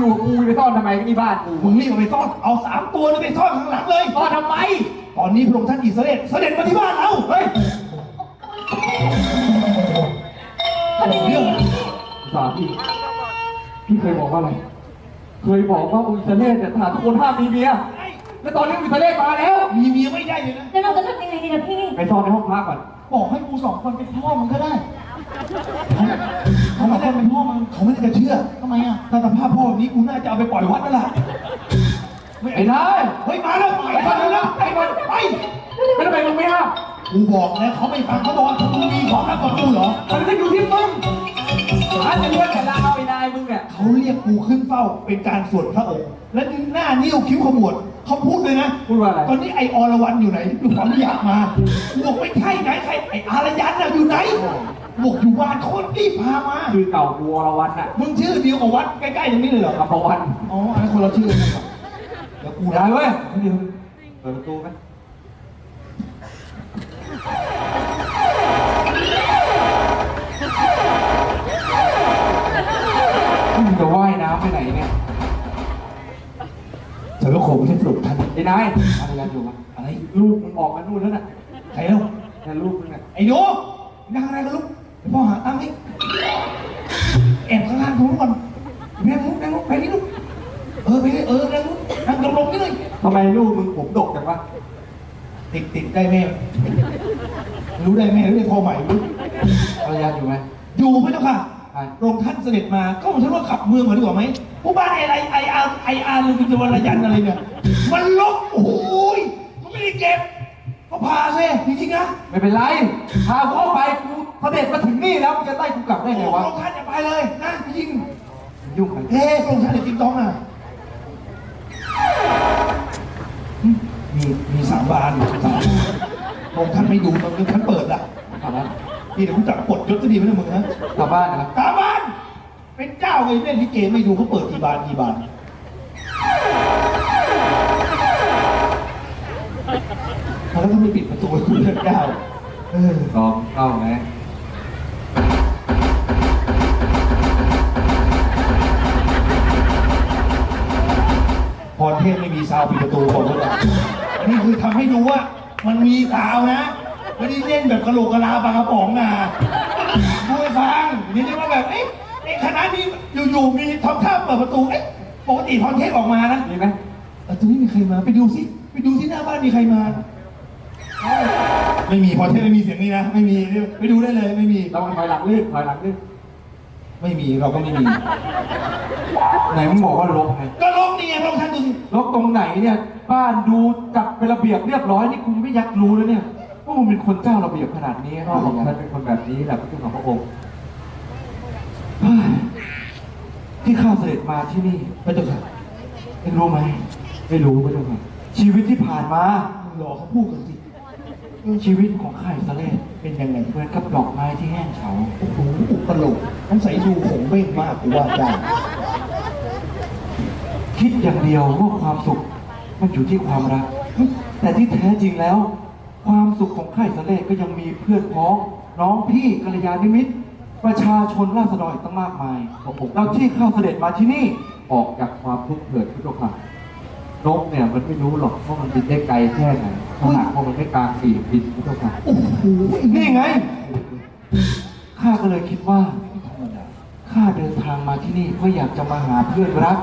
อยู่กูไปซ่อนทำไมนี่บ้านกูมึงรีบเอาไปซ่อน เอาสามตัวนี่ไปซ่อนข้างหลังเลย ซ่อนทำไม ตอนนี้พระองค์ท่านอิสราเอลเสด็จมาที่บ้านเราเฮ้ยพอดีเรื่องสาพี่พี่เคยบอกว่าอะไร เคยบอกว่าอุยเทเลสเนี่ยทหารทุกคนห้ามมีเมีย แล้วตอนนี้อุยเทเลสมาแล้ว มีเมียไม่ได้เลยนะ แล้วเราจะทำยังไงดีล่ะพี่ ไปซ่อนในห้องพักก่อน บอกให้กูสองคนเป็นพ่อมึงก็ได้ เขาไม่ได้เป็นพ่อมึงเขาไม่ได้จะเชื่อทำไมอะถ้าสภาพพ่อแบบนี้กูน่าจะเอาไปปล่อยวัดนั่นแหละไอ้นายเฮ้ยมาแล้วไปก่อนแล้วไปก่อนไปไม่ทำไมมึงไม่ห้ามกูบอกแล้วเขาไม่ฟังเขาบอกว่ามึงมีของมากกว่ากูเหรอมันก็อยู่ที่มึงหาจะเลือกแต่ละเอาไอ้นายมึงเนี่ยเขาเรียกกูขึ้นเฝ้าเป็นการสวดพระองค์และหน้านิ้วคิ้วขมวดเขาพูดเลยนะพูดว่าอะไรตอนนี้ไออรวรันอยู่ไหนดูขออนุญาตมากูบอกไม่ใช่ไหนใครไออารยันน่ะอยู่ไหน บอกอยู่บ้านคนรีบพามาชื่อเก่ากูอรวัตน่ะมึงชื่อเดียวกับวัดใกล้ๆตรงนี้เลยเหรอ กับประวันอ๋อ อันนั้นคนละชื่อกันครับเดี๋ยวกูได้นะเว้ยเดี๋ยวเปิดประตูไหมมึงจะว่ายน้ำไปไหนเนี่ยเธอก็คงไม่ได้ปลุกท่านไอ้นายอะไรกันอยู่วะอะไรลูกมึงออกมานู่นแล้วน่ะใครเล่าแต่ลูกมึงน่ะไอ้หนูนั่งอะไรกันลูกเดี๋ยว พ่อหาตั้งนี่แอบข้างล่างตรงนู้นก่อนแม่งลูกแม่งลูกไปนี่ลูกเออไปเลยเออนั่งลูกนั่งตรงๆนี่เลยทำไมลูกมึงผมดกจังวะติดติดได้แม่ รู้ได้แม่รู้ได้พ่อใหม่รู้ภรรยาอยู่ไหมอยู่พระเจ้าค่ะใช่โรงท่านเสด็จมาก็ผมฉันว่าขับเมืองก่อนดีกว่าไหมผู้บ้านไอ้อะไรไออาร์ไออาร์ลืมจะวรยันอะไรเนี่ย มันลกโอ้ยมันไม่ได้เก็บ ก็พาซิจริงๆนะ ไม่เป็นไร พากูเข้าไปกู เสด็จมาถึงนี่แล้วมึงจะไล่กูกลับได้ไงวะโรงท่านอย่าไปเลยนะจริงยุ่งกันเฮ้โรงท่านอย่าจริงต้องอะมีมีสามบานสามโรงท่านไม่ดูตอนนี้ท่านเปิดอะกลับบ้านนี่เดี๋ยวผมจับกดยศจะดีไหมเนี่ยมึงฮะกลับบ้านนะครับสามบาน เป็นเจ้าเลยเล่นลิเกไม่ดูเขาเปิดกี่บานกี่บานแล้วก็ไม่ปิดประตูให้คุณเลือกเจ้าเออลองเข้าไหม เทพไม่มีซาวปิดประตูบอกเขาเลยนี่คือทำให้ดูว่า มันมีซาวนะไม่ได้เล่นแบบกระโหลกกระลาปลากระป๋องนะดูให้ฟังนี่ได้ว่าแบบเอ๊ะไอ้คณะนี้อยู่ๆมีทำท่าเปิดประตูเอ๊ะปกติพรเทพออกมานะมีไหมประตูไม่มีใครมาไปดูสิไปดูที่หน้าบ้านมีใครมาไม่มีพรเทพไม่มีเสียงนี้นะ ไม่มีไปดูได้เลยไม่มีเราถอยหลังลื่นถอยหลังลื่น ไม่มีเราก็ไม่มี ไหนมึงบอกว่าลบไงก็ลงนี่ไงพระองค์ท่านดูสิลบตรงไหนเนี่ย บ้านดูจัดเป็นระเบียบเรียบร้อยนี่กูไม่อยากรู้แล้วเนี่ยว่ามึงเป็นคนเจ้าระเบียบขนาดนี้พ่อของฉันเป็นคนแบบนี้แหละพระเจ้าของพระองค์เฮ้ยที่ข้าเสด็จมาที่นี่พระเจ้าค่ะเอ็งรู้ไหมไม่รู้พระเจ้าค่ะชีวิตที่ผ่านมา รอเขาพูดกันสิ ชีวิตของข้าอิสราเอลเป็นยังไงเหมือนกับดอกไม้ที่แห้งเฉาโอ้โหอุปโลกต้องใส่ดูผงเบ้งมากกูว่าได้คิดอย่างเดียวว่าความสุข มันอยู่ที่ความรัก แต่ที่แท้จริงแล้ว ความสุขของข้าอิสราเอลก็ยังมีเพื่อนพ้องน้องพี่กัลยาณมิตร ประชาชนราษฎรอีกตั้งมากมายเราที่เข้าเสด็จมาที่นี่ออกจากความทุกข์เถิดทุกข์ค่ะ นกเนี่ยมันไม่รู้หรอกว่ามันบินได้ไกลแค่ไหนถ้าหากว่ามันไม่กลางปีกบินทุกข์ค่ะโอ้โหนี่ไง ข้าก็เลยคิดว่า ข้าเดินทางมาที่นี่เพื่ออยากจะมาหาเพื่อนรัก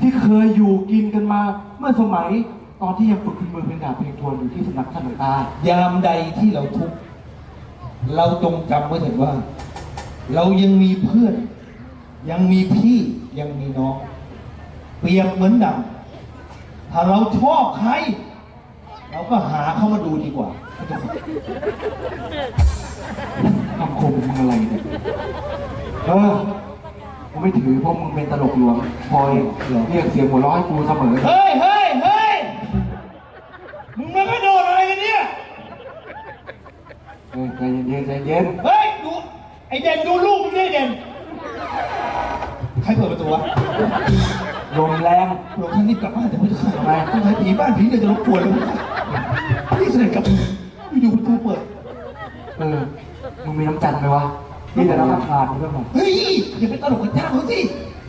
ที่เคยอยู่กินกันมา เมื่อสมัยตอนที่ยังฝึกคุณมือเป็นดาบเพลงทวนอยู่ที่สำนักท่านหลวงตา ยามใดที่เราทุกข์เราจงจำไว้เถิดว่า เรายังมีเพื่อน ยังมีพี่ยังมีน้อง เปรียบเหมือนดัง ถ้าเราชอบใคร เราก็หาเข้ามาดูดีกว่าพระเจ้าค่ะคำคมมึงอะไรเนี่ยเออกูไม่ถือเพราะมึงเป็นตลกหลวงคอยเรียกเสียงหัวเร้อยกูเสมอ เฮ้ยเฮ้ยเฮ้ยมึงมากระโดดอะไรกันเนี่ยเออใจเย็นๆใจเย็นเฮ้ยดูไอเด่นดูลูกมึงดิเด่น ใครเปิดประตูวะ ลมแรงหลวงท่านรีบกลับบ้านแต่ไม่ได้ทำไมต้องให้ผีบ้านผีเดี๋ยวจะรบกวนเลยนี่เสด็จกลับอยู่ประตูเปิด เออ มึงมีน้ำจันทร์ไหมวะ นี่แต่น้ำขาดเรื่องของเฮ้ย อย่าไปตลกกับเจ้าเขาสิ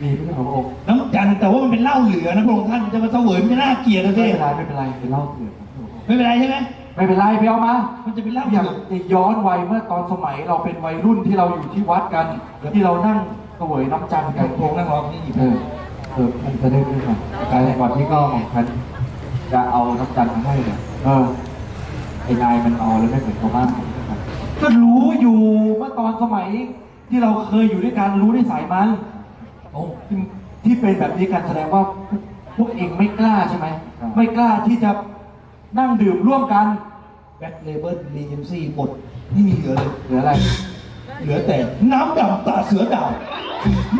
มีเรื่องของพระองค์น้ำจันทร์แต่ว่ามันเป็นเหล้าเหลือนะพระองค์ท่านจะมาเสวยมันจะน่าเกลียดนะไม่สิเป็นไรไม่เป็นไรเป็นเล่าเถื่อนของพระองค์ไม่เป็นไรใช่ไหมไม่เป็นไรไปเอามา มันจะเป็นเหล้าอเหยากลือจะย้อนวัยเมื่อตอนสมัยเราเป็นวัยรุ่นที่เราอยู่ที่วัดกันที่เรานั่งเสวยน้ำจันทร์กันพระองค์นั่งรอที่นี่เออ เออมันจะได้ขึ้นมาการก่อนที่ก็ของฉันจะเอาน้ำจันทร์มาให้เนี่ยเออไอ้นายมันเอาแล้วไม่เหมือนชาวบ้านผมนะครับก็รู้อยู่เมื่อตอนสมัยที่เราเคยอยู่ด้วยกันรู้นิสัยมันโอ้ที่ที่เป็นแบบนี้กันแสดงว่าพวกเองไม่กล้าใช่ไหม ไม่กล้าที่จะนั่งดื่มร่วมกันแบ็คเลเบิลรีเจนซี่หมดไม่มีเหลือเลยหรืออะไร เหลือแต่น้ำดำตาเสือดาว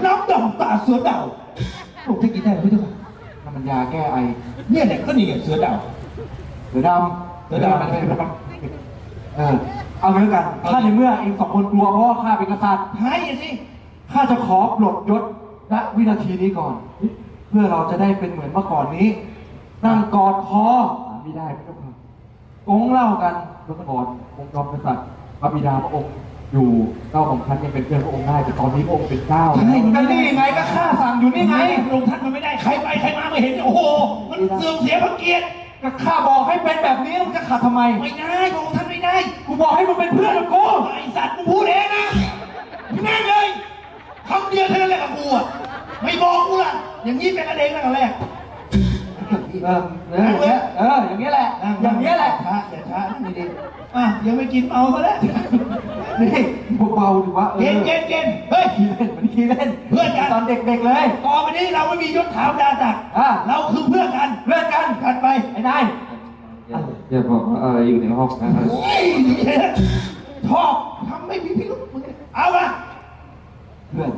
น้ำดำตาเสือดาว พระองค์จะกินได้ไหมพี่เจ้าค่ะน้ำมันยาแก้ไอเนี่ยเนี่ยก็นี่ไงเสือดาวเสือดำเสือดำมันไม่เป็นเออเอางี้แล้วกัน ถ้าในเมื่อเองสองคนกลัวเพราะว่าข้าเป็นกษัตริย์ให้สิข้าจะขอปลดยศณวินาทีนี้ก่อน เพื่อเราจะได้เป็นเหมือนเมื่อก่อนนี้ นั่งกอดคอไม่ได้ไม่ต้องกงเล่ากันเมื่อก่อนองค์จอมกษัตริย์พระบิดาพระองค์ อยู่เจ้าของท่านยังเป็นเพื่อนพระองค์ได้แต่ตอนนี้พระองค์เป็นเจ้าให้มันก็ไม่ได้นี่ไงก็ข้าสั่งอยู่นี่ไงลงท่านมันไม่ได้ใครไปใครมาไม่เห็นโอ้โหมันเสื่อมเสียพระเกียรติก็ข้าบอกให้เป็นแบบนี้มึงจะขัดทำไมไม่ได้พระองค์ท่านไม่ได้กูบอกให้มึงเป็นเพื่อนกับกูไอสัตว์มึงพูดเองนะแม่งเลยคำเดียวเท่านั้นแหละกับกูอะไม่บอกกูล่ะอย่างนี้เป็นกันเองตั้งแต่แรกเออเอออย่างเงี้ยเอออย่างเงี้ยแหละอย่างเงี้ยแหละช้าอย่าช้านั่งดีๆอะยังไม่กินเอาซะแล้ว นี่เบาๆดีวะเอเย็นอเย็นเย็นเฮ้ย ขี้เล่นมันขี้เล่นเพื่อนกัน ตอนเด็กๆเลยต่อไปนี้เราไม่มียศถาบรรดาศักดิ์อะเราคือเพื่อนกันเพื่อนกันกันไปไอ้นายอย่าบอกว่าอะไรอยู่ในห้องนะโอ้ยชอบทำไม่มีพิรุษมึงเนี่ยเอามาเพื่อน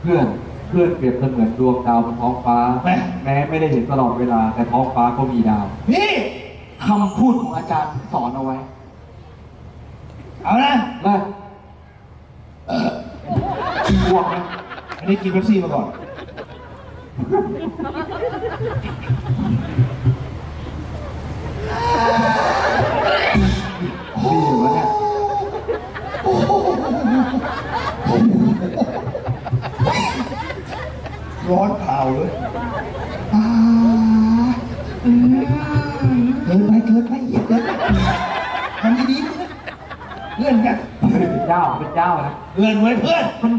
เพื่อนเพื่อนเปรียบเสมือนดวงดาวบนท้องฟ้า แม้ไม่ได้เห็นตลอดเวลาแต่ท้องฟ้าก็มีดาวพี่คำพูดของอาจารย์สอนเอาไว้ เอานะเลยบวกนะอันนี้กินเป๊ปซี่มาก่อน ดีอยู่วะเนี่ยร้อนเผาเลยอ่าอืมเกินไปเกินไปเหยียดเกินไป เพื่อนกันเป็นเจ้าเป็นเจ้านะเพื่อนไว้เพื่อนมัน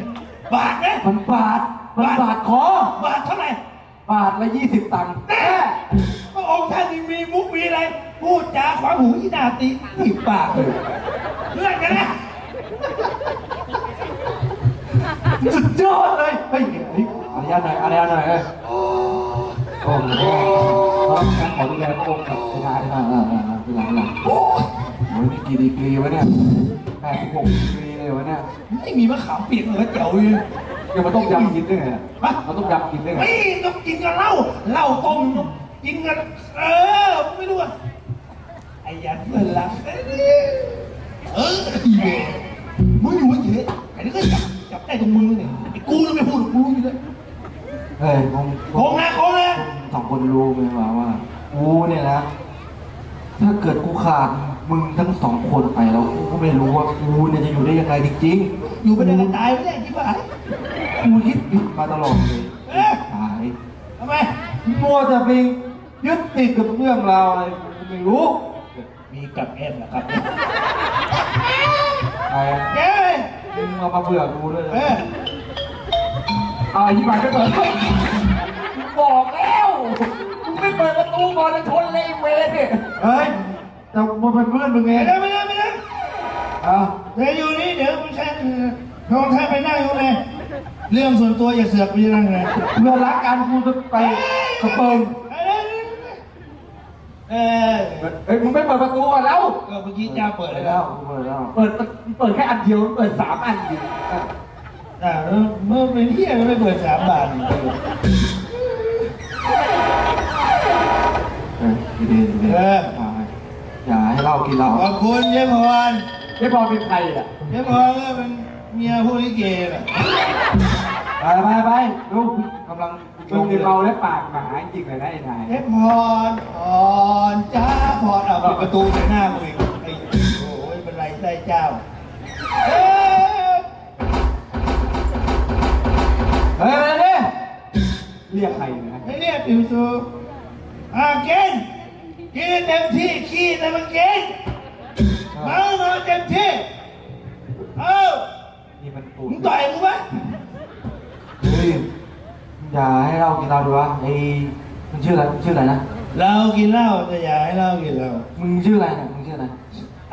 บาทไหมมันบาดมันบาดคอบาทเท่าไหร่บาดละยี่สิบตังค์แน่พระองค์ท่านยังมีมุกมีอะไร พูดจาขวางหูที่นาตีถีบปากเลยเพื่อนกันนะสุดยอดเลยเฮ้ยเฮ้ยอารยาหน่อยอารยาหน่อยเอ้ยโอ้โหเราการขอดูแลพระองค์กับไม่ได้อ่าอ่าอ่าอ่าเวลาเวลาโอ้ยนี่กี่ดีกรีวะเนี่ยแปดสิบหกดีกรีเลยวะเนี่ยไม่มีมะขามเปียกเหลือเจ๋วเลย เดี๋ยวมันต้องยำกินด้วยไงอะฮะ มันต้องยำกินด้วยไง ไม่ต้องกินกับเหล้าเหล้าต้มกินกันเออไม่รู้อะไอ้ยันเพื่อนรักเอออีเวรมึงอยู่เฉยไอ้นี่ก็จับจับได้ตรงมือเนี่ยไอ้กูนี่ไม่พูดกูรู้อยู่เลยเฮ้ยคงโกงนะโกงนะสองคนรู้ไหมว่าว่ากูเนี่ยนะ ถ้าเกิดกูขาด มึงทั้งสองคนไปแล้วกูก็ไม่รู้ว่ากูเนี่ยจะอยู่ได้ยังไงจริงๆอยู่ไปได้ก็ตายไม่ได้ที่บ้านกูยึดติดมาตลอดเลยเอ๊ะหายทำไมมัวจะไปยึดติดกับเรื่องราวอะไรกูไม่รู้ มีกับแอมนะครับใครอะแกมึงเอามาเบื่อกูด้วยเอนะอเอาอธิบายก็เปิดบอกแล้วมึงไม่เปิดประตูก่อนจะชนเลยไอ้เวรเนี่ยเฮ้ย แต่มันเป็นเพื่อนมึงไงไม่ได้ไม่ได้ไม่ได้อะเดี๋ยวอยู่นี่เดี๋ยวคุณแค่พระองค์ท่านไปนั่งอยู่เลยเรื่องส่วนตัวอย่าเสือกไปนั่งเลยเพื่อนรักกันกูจะไปสเปิร์มเออเฮ้ยมึงไม่เปิดประตูก่อนแล้วก็เมื่อกี้เจ้าเปิดเปิดแล้แล้ววเปิดแล้ว เปิดเปิดแค่อันเดียวเปิดสามอันอยู่นอ่าเมื่อเป็นเที่ยก็ไม่เปิดสามบาทอีกเออดีๆดีๆเอาให้อย่าให้เหล้ากินเหล้าขอบคุณเจ๊พรเจ๊พอเป็นใครอะเจ๊พรก็เป็นเมียผู้ลิเกน่ะไปไปไปลูกกำลังมึงนี่เมาและปากหมาจริงเลยนะไอ้นายเจ๊พรอ่อนจ้าพรเอาปิดประตูใส่หน้ามึงอีกไอ้โอ้ยเป็นไรไส้เจ้าเอ๊ะเฮ้ยไปเลยเรียกใครนะไม่เรียกปิวซูอ่ากินกิ นเต็มที่ขี้แต่มันกินเมาเมาเต็มที่ เอ้านี่มันปูดมึงต่อยกูปะเฮ้ยอย่าให้เหล้ากินเหล้าดีวะไอ้มึงชื่ออะไรมึงชื่ออะไรนะ เรากินเหล้าแต่อย่าให้เหล้ากินเรามึงชื่ออะไรเนี่ยมึงชื่ออะไร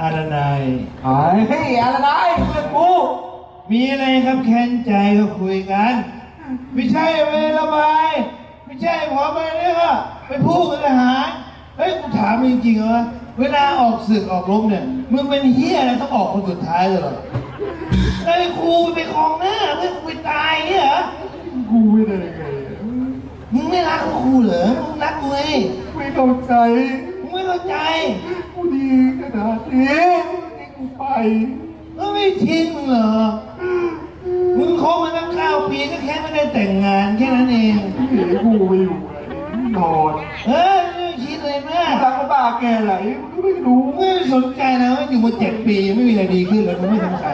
อาดานายเฮ้ยอะไรนะเพื่อนกูมีอะไรครับแค้นใจก็คุยกัน ไม่ใช่ไประบาย ไม่ใช่พอไปเนี่ยก็ไปพูดกับทหาร เฮ้ยกูถามจริงๆเหรอเวลาออกศึกออกรบเนี่ยมึงเป็นเฮียอะไรต้องออกคนสุดท้ายเลยเหรอไอ้ครูไปคลองหน้าเพื่อกูไปตายเนี่ยเหรอกูไม่ได้ไงมึงไม่รักครูเหรอมึงรักกูไงไม่เข้าใจมึงไม่เข้าใจกูดีขนาดนี้ที่กูไปก็ไม่ทิ้งมึงเหรอมึงคบมาตั้งเก้าปีก็แค่ไม่ได้แต่งงานแค่นั้นเองหนีกูไปอยู่ไงนอนเออไม่คิดเลย แม่รักก็บ้าแกไหลมึงก็ไม่รู้ไม่สนใจนะว่าอยู่มาเจ็ดปีไม่มีอะไรดีขึ้นเลยมึงไม่สนใจ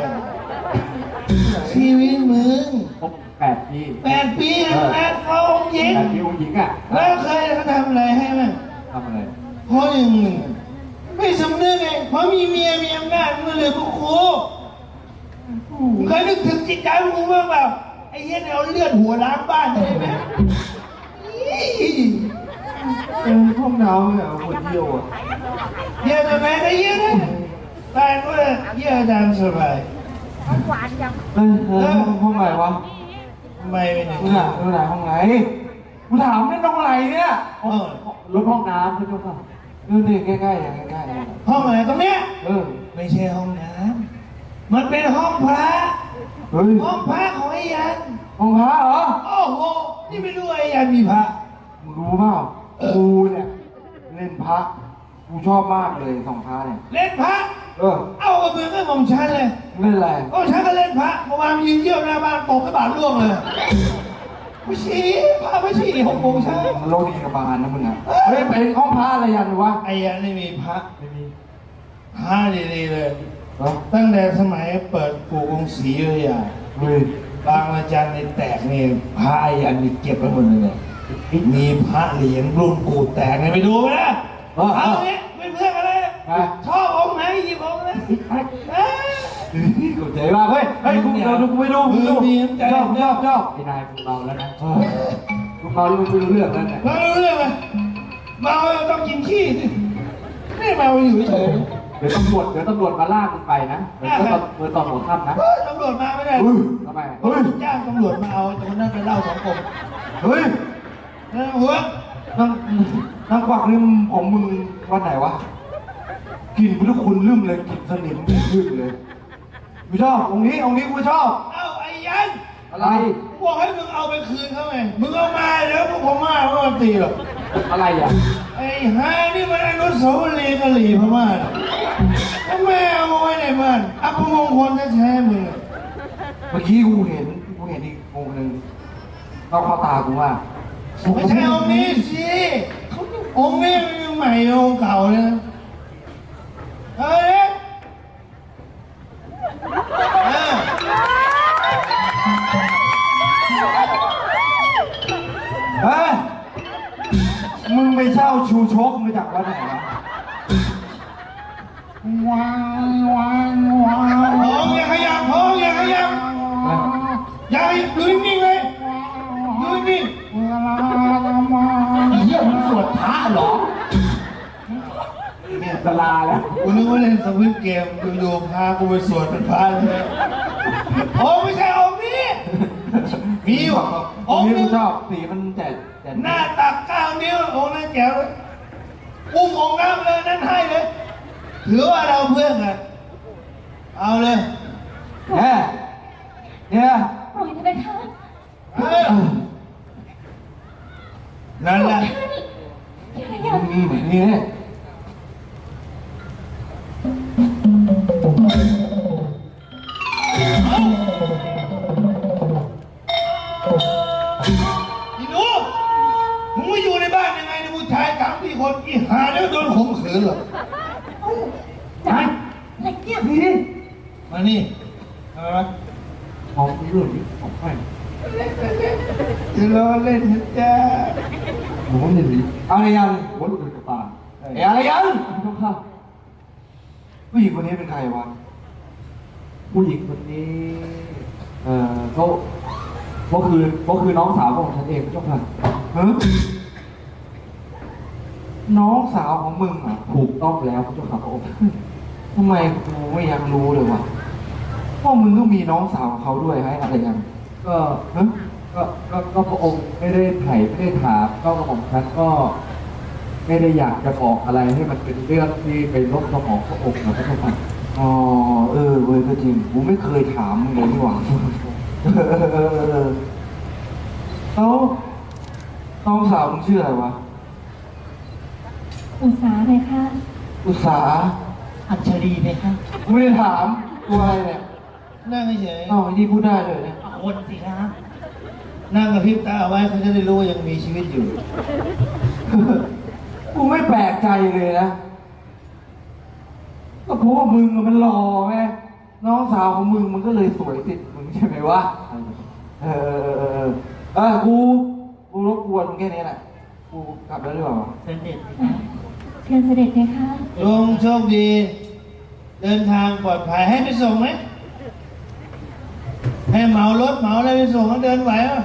ชีวิตมึงครบแปดปีแปดปีแล้วนะเขาองค์หญิงแปดปีองค์หญิงอะแล้วเคยเขาทำอะไรให้มั้งทำอะไรเพราะอย่างมึงไม่สำนึกไงเพราะมีเมียมีอำนาจมึงเลยพวกครูมึงเคยนึกถึงจิตใจมึงบ้างเปล่าไอ้เหี้ยเนี่ยเอาเลือดหัวล้างบ้านได้ไหมอี้ เป็นห้องน้ำเนี่ยคนเดียวอะเยี่ยจะไหนได้เยี่ยนะตายก็เลยเยี่ยตามสบายเฮ้ยเฮ้ยห้องไหนวะทำไมเป็นอย่างมึงนี้อะมึงไหนห้องไหนกูถามเนี่ยห้องไหนเนี่ยเออรถห้องน้ำพี่เจ้าค่ะนี่นี่ใกล้ๆอะใกล้ๆอะห้องอะไรตรงเนี้ยเออไม่ใช่ห้องน้ำมันเป็นห้องพระเฮ้ยห้องพระของไอ้ยันห้องพระเหรอโอ้โหนี่ไม่รู้ไอ้ยันมีพระมึงรู้เปล่า กูเนี่ยเล่นพระกูชอบมากเลยสองพระเนี่ยเล่นพระ เออเอากระเบื้องให้ผมชั้นเลยเล่นอะไรก็ฉันก็เล่นพระเมื่อวานยืนเยี่ยวหน้าบ้านตกกระบาดร่วงเลยไม่ชี้พระไม่ชี้หกโมงเช้ามันโลกนี้กับบานนะมึงอะเฮ้ยไปห้องพระอะไรยันวะไอ้ยันไม่มีพระไม่มีพระดีๆเลยเหรอตั้งแต่สมัยเปิดปู่กรุงศรีอยุธยาเฮ้ยบางอาจารย์ในแตกนี่พระไอ้ยันมีเก็บไว้หมดเลยเนี่ย มีพระเหรียญรุ่นกูแตกเนี่ยไปดูไหมนะเออเอเอาอ เนี้ยเป็นเพื่อนกันเลยไปชอบองค์ไหนหยิบองค์นั้นเอ้ย กูใจมากเฮ้ยเฮ้ยกูเดี๋ยวดูกูไปดูกูดูมีน้ำใจชอบชอบชอบไอ้นายมึงเมาแล้วนะเออกูเมาแล้วมึงไม่รู้เรื่องแล้วเนี่ยมารู้เรื่องไหมเมาแล้วต้องกินขี้สิไม่เมาอยู่เฉยเดี๋ยวตำรวจเดี๋ยวตำรวจมาลากมึงไปนะเดี๋ยวตำเมื่อตอนหัวค่ำนะเฮ้ยตำรวจมาไม่ได้เฮ้ยทำไม เฮ้ยจ้างตำรวจมาเอาแต่คนนั้นไปเล่าสองกลมเฮ้ย นะหัวนั่งนั่งควักนี่ของมึงวันไหนวะกลินพุทธคุณลืมเลยกลินสนิมลืมเลยกูชอบองค์นี้องค์นี้กูชอบ เอาไอ้ยันอะไร บอกให้มึงเอาไปคืนเขาไงมึงเอามาเดี๋ยวพวกพม่าเขามาตีหรอกอะไรอะไอ้ฮานี่มันอนุสาวรีย์กะหรี่พม่าน่ะทำไมเอามาไว้ในบ้านอัปมงคลแท้ๆมึงอะ เมื่อกี้กูเห็นกูเห็นอีกองค์หนึ่งนอกเข้าตากูว่า ไม่ใช่องค์นี้สิ องค์นี้มันยังใหม่องค์เก่าเลยนะ สวดเป็นพระเลยโอ้ไม่ใช่องค์นี้มีอยู่อองงค์ค์นี้นึกูงชอบสีมันแจ่แจ่หน้าตักเก้านิ้วองค์นั้นแจ๋วเลยอุ้มองค์น้ำเลยนั่นให้เลยถือว่าเราเพื่อนกันเอาเลยเนี่ยเนี่ยปล่อยเถอะไปค่ะเออนั่นแหละพี่อะไรอย่างอืมนี่ เล่นนะจ้าหนูนี่ดิอะไรยังหัวลูกกระตาเอ้ยอะไรยังต้องข้าผู้หญิงคนนี้เป็นใครวะผู้หญิงคนนี้ เอ่อเขาเขาคือเขาคือน้องสาวของฉันเองเจ้าค่ะฮะน้องสาวของมึงอะถูกต้องแล้วเจ้าค่ะพระองค์ทำไมกูไม่อยากรู้เลยวะว่ามึงก็มีน้องสาวของเขาด้วยให้อะไรยังก็ฮะ ก็ก็ก็พระองค์ไม่ได้ไถ่ไม่ได้ถามก็กระหม่อมฉันก็ ไม่ได้อยากจะบอกอะไรให้มันเป็นเรื่องที่ไปลบสมองพระองค์นะพระเจ้าค่ะอ๋อเออเว้ยก็จริงกูไม่เคยถามมึงเลยนี่หว่าเออเออเออเออแล้วน้องสาวมึงชื่ออะไรวะอุตสาห์เลยค่ะอุตสาอัญชลีไหมคะกูไม่ได้ถามตัวอะไรเนี่ยนั่งเฉยอ้าวไอ้นี่พูดได้เลยเนี่ย เอาคนสิคะๆ นั่งกับพริบตาเอาไว้เขาจะได้รู้ว่ายังมีชีวิตอยู่ กูไม่แปลกใจเลยนะก็เพราะว่ามึงอะมันหล่อไงน้องสาวของมึงมันก็เลยสวยติดมึงใช่ไหมวะเออเออเออเออเออกูกูรบกวนมึงแค่นี้แหละกูกลับแล้วหรือเปล่าเสด็จไหมอะคะเชิญเสด็จเลยค่ะลงโชคดี เดินทางปลอดภัยให้ไปส่งไหมให้เหมารถเหมาอะไรไปส่งแล้วเดินไหวอะ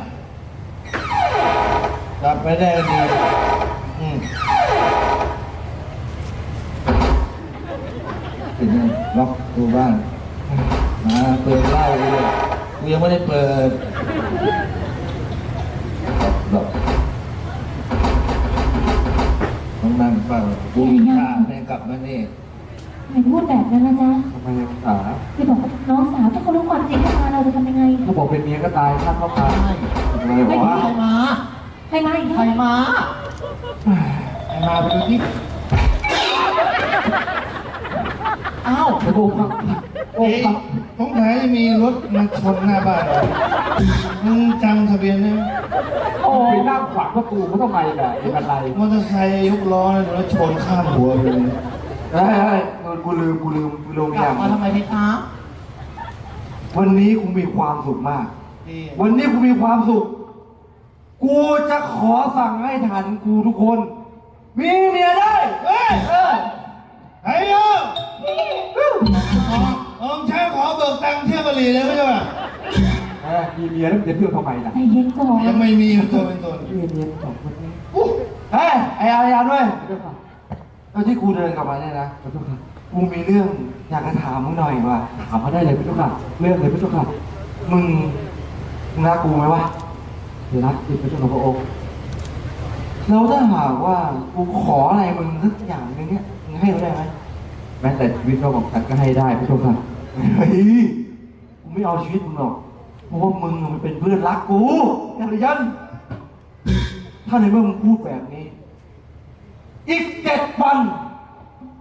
กลับไปได้ดีอืมเป็นไงล็อกตัวบ้านมาเปิดเหล้าเลยกูยังไม่ได้เปิดหลบต้องนั่งเฝ้ากูมีข้าแม่กลับมานี่ทำไมพูดแบบนั้นนะจ๊ะทำไมยังสาพี่บอกว่าน้องสาวถ้าเขารู้ความจริงขึ้นมาเราจะทำยังไง ถ้าบอกเป็นเมียก็ตายถ้าเขามาใช่ทำไมวะ ใครมาใครมาอีกใครแล้วมาไอ้มาไปดูที่อ้าวพระองค์ครับพระองเอ๊ะค์ครับตรงไหนมีรถมาชนหน้าบ้านเรามึงจำทะเบียนได้ไหมโอ้ไปนั่งขวางประตูเขาทำไมล่ะเป็นอะไรมอเตอร์ไซค์ยกล้อนะแล้วชนข้ามหัวไปเลยเฮ้ยเฮ้ยเออกูลืมกูลืมกูลืมกอลัย่าบงมาทำไมไหมคะวันนี้กูมีความสุขมาก นี่วันนี้กูมีความสุข กูจะขอสั่งให้ฐานกูทุกคน มีเมียได้ เฮ้ยเออไอ้โยองค์ชายขอเบิกตังค์เที่ยวกะหรี่เลยไม่ใช่ป่ะเออมีเมียแล้วมันจะเที่ยวทำไมล่ะใจเย็นก่อนยังไม่มีตัวเป็นตนมีเมียสองคนนี้เฮ้ยไอ้อารยันด้วยเจ้าค่ะแล้วที่กูเดินกลับมาเนี่ยนะพระเจ้าค่ะกูมีเรื่องอยากจะถามมึงหน่อยว่าถามมาได้เลยพระเจ้าค่ะเรื่องเลยพระเจ้าค่ะมึงมึงรักกูไหมวะ รักติดพระเจ้าค่ะพระองค์แล้วถ้าหากว่ากูขออะไรมึงสักอย่างหนึงเนี่ยมึงให้กูได้ไหมแม้แต่ชีวิตเราของฉันก็ให้ได้พระเจ้าค่ะเฮ้ยกูไม่เอาชีวิตมึงหรอกเพราะว่ามึงมันเป็นเพื่อนรักกูอารยันถ้าในเมื่อมึงพูดแบบนี้ อีกเจ็ดวัน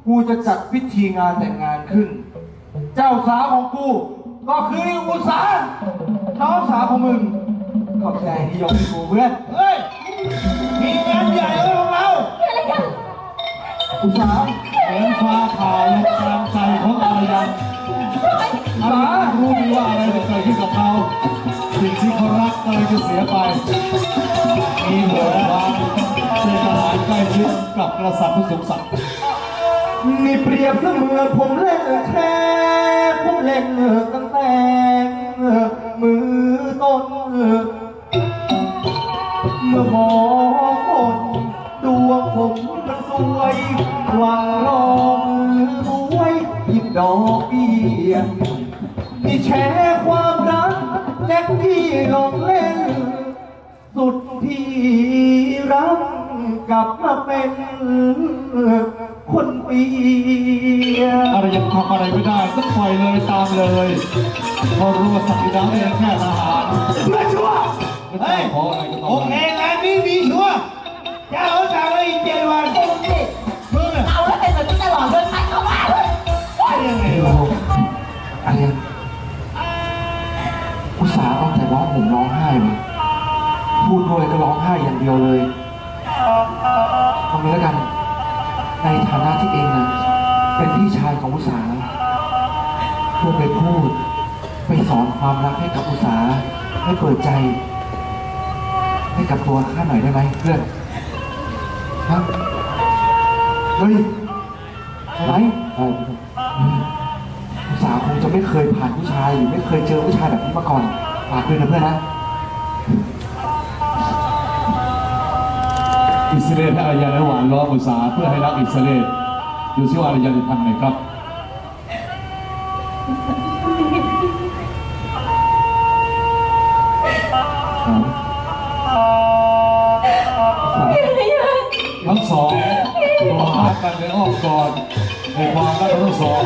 กูจะจัดพิธีงานแต่งงานขึ้น เจ้าสาวของกู ก็คืออุสาน้องสาวของมึง ขอบใจที่ยกให้กูเพื่อนเฮ้ยมีงานใหญ่เลยของเราอะไรกันอุสาเหมือนฟ้าผ่าลงกลางใจของอารยันอุสารู้ดีว่าอะไรจะเกิดขึ้นกับเขาสิ่งที่เขารักกำลังจะเสียไปมีหมือนว่าเป็นทหารใกล้ชิดกับกษัตริย์ผู้สูงศักดิ์นี่เปรียบเสมือนผมเล่นแค่ผมเล่นตั้งแต่ เมื่อมองคนดวงผมมันสวยหวังรอมือรวยหยิบดอกเบี้ยนี่แชร์ความรักแจ็คที่ลงเล่น สุดที่รักกลับมาเป็นคนเปียอะไรยังทำอะไรไม่ได้ก็ปล่อยเลยตามเลยเพราะรู้ว่าศักดินาเพียงแค่ทหารเพื่อนชัวร์ เฮ้ยขออะไรก็ต้โอองเคงานนี้มีชัวร์เจ้าเขาสั่งเลยอีกเจ็ดวันมึงอะเอาแล้วเป็นแบบนี้ตลอดเลยไปเข้ามาเลยว่ายังไงวะอะไรยอุตส่าห์เอาแต่ร้องห่มร้องไห้มาพูดด้วยก็ร้องไห้อย่างเดียวเลยทำนี้แล้วกัน ในฐานะที่เองนะเป็นพี่ชายของอุตสาห์เพื่อไปพูด ไปสอนความรักให้กับอุตสาห์ให้เปิดใจ ให้กับตัวข้าหน่อยได้ไหมเพื่อนฮะเฮ้ยอะไรอืมอุตสาห์คงจะไม่เคยผ่านผู้ชายหรือไม่เคยเจอผู้ชายแบบนี้มาก่อนฝากด้วยนะเพื่อนนะอิสราเอลและอารยันระหว่างล้อมอุตสาหเพื่อให้รักอิสราเอลดูซิว่าอารยันจะทำไงครับ ทั้งสองตัวรักกันในอ้อมกอดในความรักทั้งสอง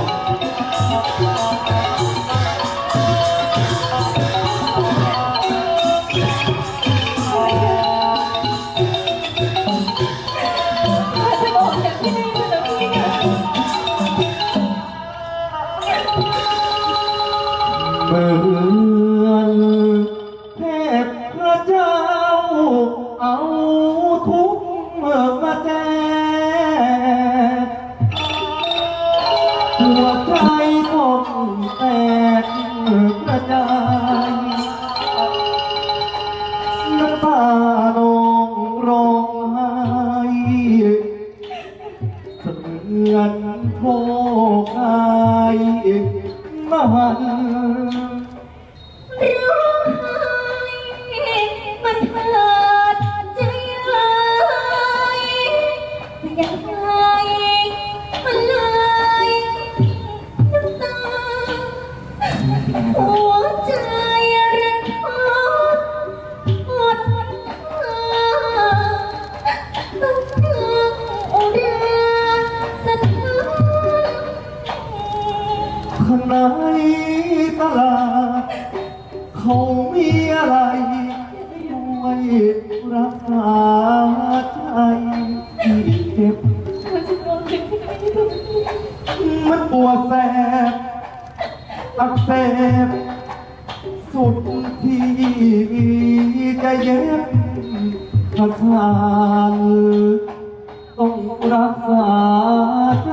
ใจ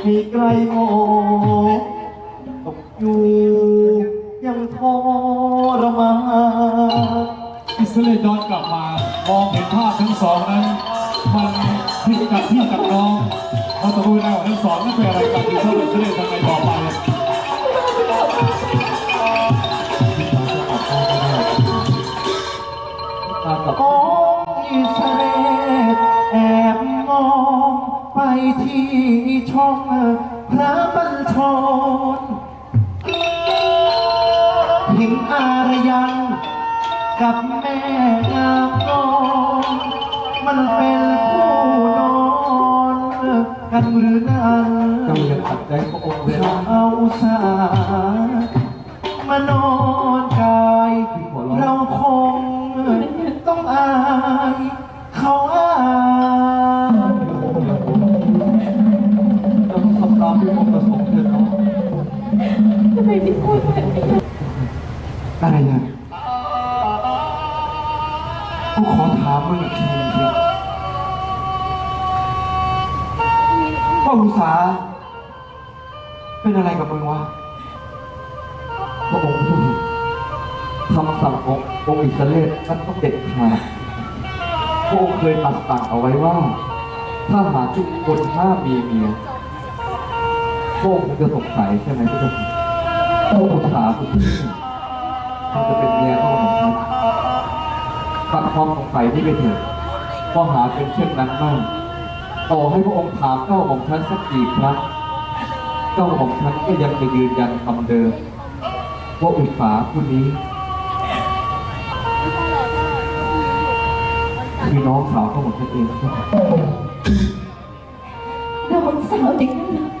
ให้ไกลมอตกอยู่ยังทรมานอิสราเอลย้อนกลับมามองเห็นภาพทั้งสองนั้นมันผิดกับพี่กับน้องเราต้องรู้แล้ว่าทั้งสองนั้นเป็นอะไรกันอิสราเอลอิสเอลทำไงต่อไปอ ที่ช่องพระบัญชรเห็นอารยันกับแม่งามนอนมันเป็นคู่นอนกันหรือนั้นเจ้ายังตัดใจพระองค์เลยนะเอาสามานอน ตัดสั่งเอาไว้ว่า ถ้าหากทุกคนห้ามมีเมียพระองค์คงจะสงสัยใช่ไหมพระเจ้าค่ะพระองถามคุณที่มันจะเป็นเมียของผมครับตัดความสงสัยที่ไปเถิดข้อหาเป็นเช่นนั้นมากต่อให้พระองค์ถามเจ้าของฉันสักกี่ครั้งเจ้าของฉันก็ยังจะยืนยันคำเดิมว่าอุตสาห์ผู้นี้ พี่น้องสาวก็หมฉันเองครับน้องสาวจริงนะเขาก็น้องสาวเด็กน้องสาวให้พัน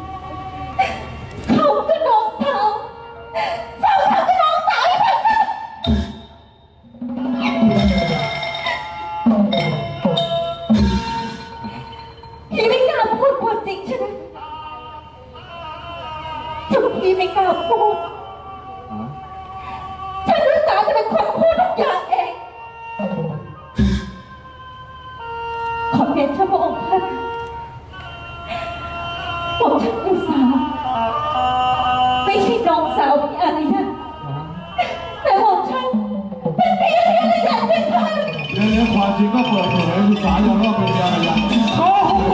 เรื่อความจริงก็เปิดเผยคุณสายยอมรับเป็นยาระยะโอ้โห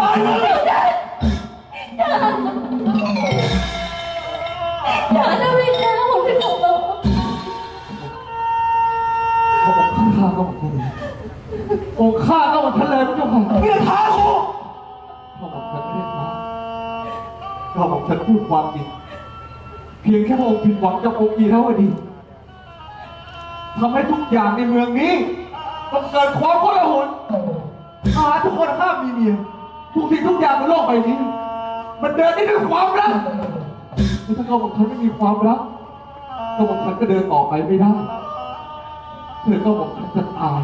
ตายแล้วอย่านะวินนะผมจะขอร้องพระองค์ฆ่าก็หมดเลยองค์ฆ่าก็หมดทะเลพระเจ้าค่ะเมียท้ากูพระองค์ฉันไม่ได้มาพระองค์ฉันพูดความจริงเพียงแค่พระองค์ผิดหวังจากองค์อีเท่าดีทำให้ทุกอย่างในเมืองนี้ ต้องเกิดความโกลาหลอาหารทุกคนห้ามมีเมียทุกสิ่งทุกอย่างบนโลกใบนี้ มันเดินได้ด้วยความรักแต่ถ้าเขาบอกฉันไม่มีความรักก็บอกฉันก็เดินต่อไปไม่ได้เธอก็บอกฉันจะตาย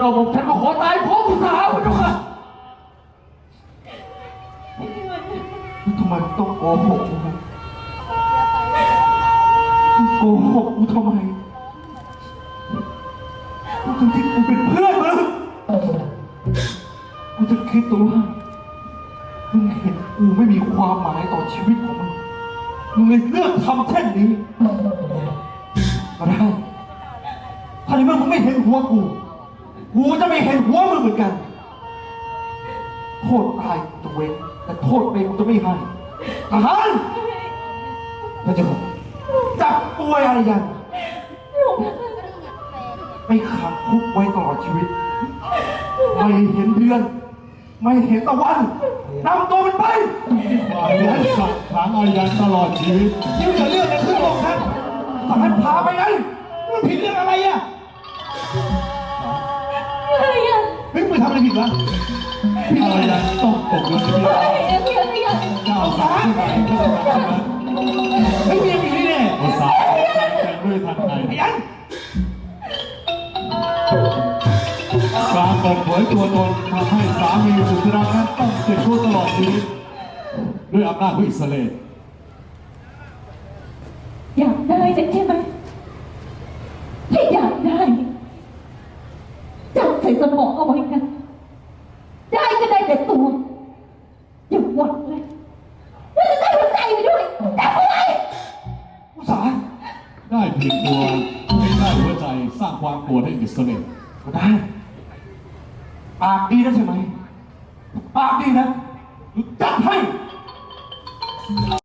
ก็บอกฉันก็ขอตายเพราะผู้สาวพระเจ้าค่ะทำไมต้องโกหกกูนะมึงโกหกกูทำไม ตัวว่ามึงเห็นกูไม่มีความหมายต่อชีวิตของมึง มึงเลยเลือกทำเช่นนี้ก็ได้ถ้าในเมื่อมึงไม่เห็นหัวกูกู เห็นตะวันนำตัวมันไปความเลี้ยงสัตว์ขังอายันตลอดชีวิตที่เกิดเรื่องอะไรขึ้นบอกท่านทหารพาไปไงมันผิดเรื่องอะไรอะอะไรอะเฮ้ยมึงทำอะไรผิดวะอายันต้องตกอยู่ที่อะไรอะพี่อะไรอะเจ้าสาวที่ไหนก็ต้องรักนั้นเฮ้ยเมียมีนี่แน่ภาษาแต่งด้วยทางไหนไอ้ยัน ปิดเผยตัวตนทำให้สามีสุดที่รักนั้นต้องเจ็บปวดตลอดชีวิตด้วยอำนาจอิสราเอลอ